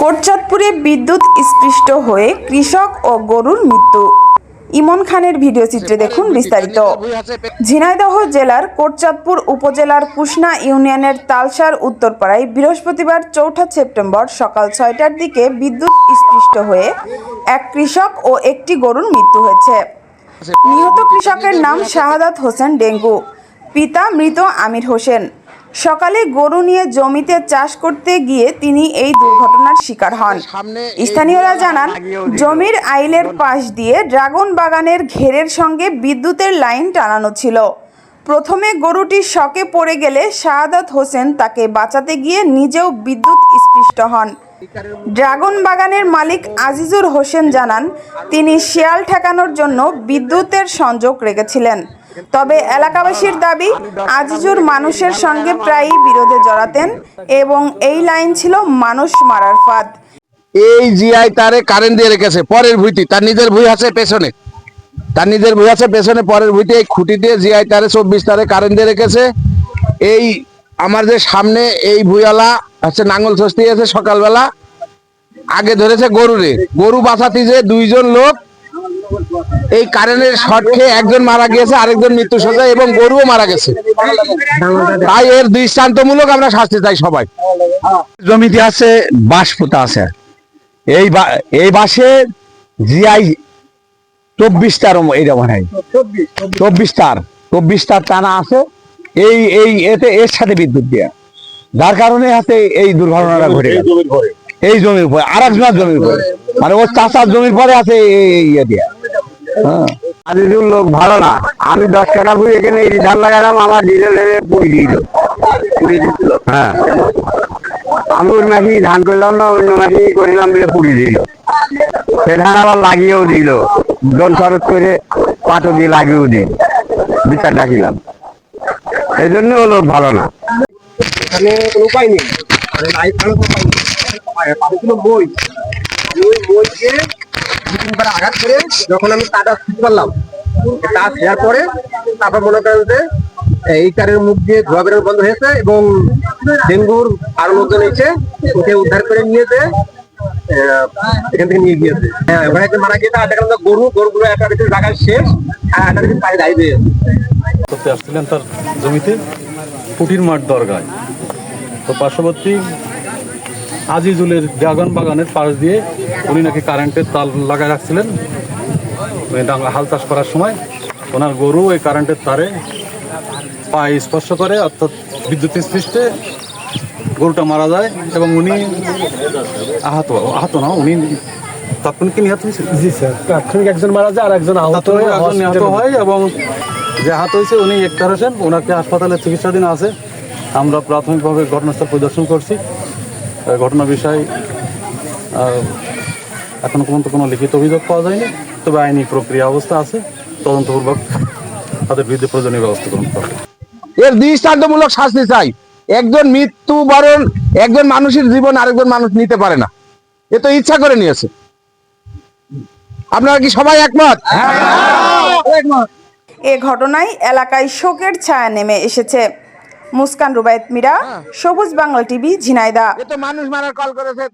কোটচাঁদপুরে বিদ্যুৎ স্পৃষ্ট হয়ে কৃষক ও গরুর মৃত্যু। ইমন খানের ভিডিও চিত্রে দেখুন বিস্তারিত। ঝিনাইদহ জেলার কোটচাঁদপুর উপজেলার কুষ্ণা ইউনিয়নের তালসার উত্তরপাড়ায় বৃহস্পতিবার চৌঠা সেপ্টেম্বর সকাল ছয়টার দিকে বিদ্যুৎ স্পৃষ্ট হয়ে এক কৃষক ও একটি গরুর মৃত্যু হয়েছে। নিহত কৃষকের নাম শাহাদাত হোসেন ডেঙ্গু। পিতা মৃত আমির হোসেন। সকালে গরু নিয়ে জমিতে চাষ করতে গিয়ে তিনি এই দুর্ঘটনার শিকার হন। স্থানীয়রা জানান জমির আইলের পাশ দিয়ে ড্রাগন বাগানের ঘেরের সঙ্গে বিদ্যুতের লাইন টানানো ছিল। প্রথমে গরুটি শকে পড়ে গেলে শাহাদাত হোসেন তাকে বাঁচাতে গিয়ে নিজেও বিদ্যুৎ স্পৃষ্ট হন। ড্রাগন বাগানের মালিক আজিজুর হোসেন জানান তিনি শিয়াল ঠেকানোর জন্য বিদ্যুতের সংযোগ রেখেছিলেন। তবে এলাকাবাসীর দাবি, আজিজুর মানুষের সঙ্গে প্রায়ই বিরোধে জড়াতেন এবং এই লাইন ছিল মানুষ মারার ফাঁদ। এই জিআই তারে কারেন্ট দিয়ে রেখেছে, পরের ভুইটি তার নিজের ভুই আছে পেছনে। তার নিজের ভুই আছে পেছনে, পরের ভুইতে এই খুঁটি দিয়ে জিআই তারে চব্বিশ তারে কারেন্ট দিয়ে রেখেছে। এই আমার যে সামনে এই ভুইয়ালা হচ্ছে নাঙ্গল ষষ্ঠী আছে সকালবেলা, আগে ধরেছে গরুরে। গরু বাঁচাতে যে দুইজন লোক এই কারেন্টের শর্ট খেয়ে একজন মারা গিয়েছে, আরেকজন মৃত্যু সজ্জায় এবং গরুও মারা গেছে। তাই এর দৃষ্টান্তমূলক আমরা শাস্তি চাই সবাই। জমিতে আছে বাঁশ পোতা আছে। এই এই বাসে জিআই চব্বিশ তার মনে হয় চব্বিশ তার চব্বিশ তার টানা আছে। এই এই এতে এর সাথে বিদ্যুৎ দেয়া। যার কারণে হাতে এই দুর্ঘটনাটা ঘটে এই জমির উপরে আর একজনের জমির উপরে। মানে ওর চাষার জমির পরে আছে এই ইয়ে দিয়া। হ্যাঁ আজিজুর লোক ভালো না। আমি দশ টাকা বুঝে এখানে এই ধান লাগালাম আমার ডিজেল পুড়ি দিল। পুড়ি দিছিল হ্যাঁ। আমি ওই মাসি ধান করলাম না অন্য মাসি করিলাম বলে পুড়ি দিল। সে ধান আবার লাগিয়েও দিল। জন খরচ করে পাটো দিয়ে লাগিয়েও দিল। বিচার ডাকিলাম এই জন্য লোক ভালো না। এখানে কোনো উপায় নেই। বই। বইকে তিনবার আঘাত করে যখন আমি তাটা ছুট করলাম তা দেওয়ার পরে তারপর মনে করেন যে, এই তারের মুখ দিয়ে ধোয়া বেরোনো বন্ধ হয়েছে এবং ডেঙ্গুর আরও লোকজন এসে ওকে উদ্ধার করে নিয়েছে এখান থেকে নিয়ে গিয়েছে। হ্যাঁ ওখানে একটা মারা গিয়েছে, আর দেখলাম গরু, গরুগুলো একটা কিছু জায়গায় শেষ, আর একটা কিছু পায়ে দাঁড়িয়ে আসছিলেন তার জমিতে পুটির মাঠ দরগায়। তো পার্শ্ববর্তী আজিজুলের ড্রাগন বাগানের পাশ দিয়ে উনি নাকি কারেন্টের তার লাগায় রাখছিলেন। হাল চাষ করার সময় ওনার গরু ওই কারেন্টের তারে পায়ে স্পর্শ করে অর্থাৎ বিদ্যুৎ স্পৃষ্টে গরুটা মারা যায় এবং উনি আহত আহত না উনি তাৎক্ষণিক নিহত হয়েছিলেন। জি স্যার তাৎক্ষণিক একজন মারা যায় আর একজন আহত হয়ে একজন নিহত হয় এবং যে হাত হয়েছে উনি একটার হোসেন ওনাকে হাসপাতালে চিকিৎসাধীন আছে। আমরা প্রাথমিকভাবে ঘটনাস্থল পরিদর্শন করছি। ঘটনা বিষয় এখনও পর্যন্ত কোনো লিখিত অভিযোগ পাওয়া যায়নি। তবে আইনি প্রক্রিয়া অবস্থা আছে তদন্তপূর্বক তাদের বিরুদ্ধে প্রয়োজনীয় ব্যবস্থা গ্রহণ করা এর দৃষ্টান্তমূলক শাস্তি চাই। একজন মৃত্যু বরণ একজন মানুষের জীবন আরেকজন মানুষ নিতে পারে না। এ তো ইচ্ছা করে নিয়েছে। আপনারা কি সবাই একমত। এ ঘটনায় এলাকায় শোকের ছায়া নেমে এসেছে। মুস্কান রুবায়ত মিরা সবুজ বাংলা টিভি ঝিনাইদা। এ তো মানুষ মারার কল করেছে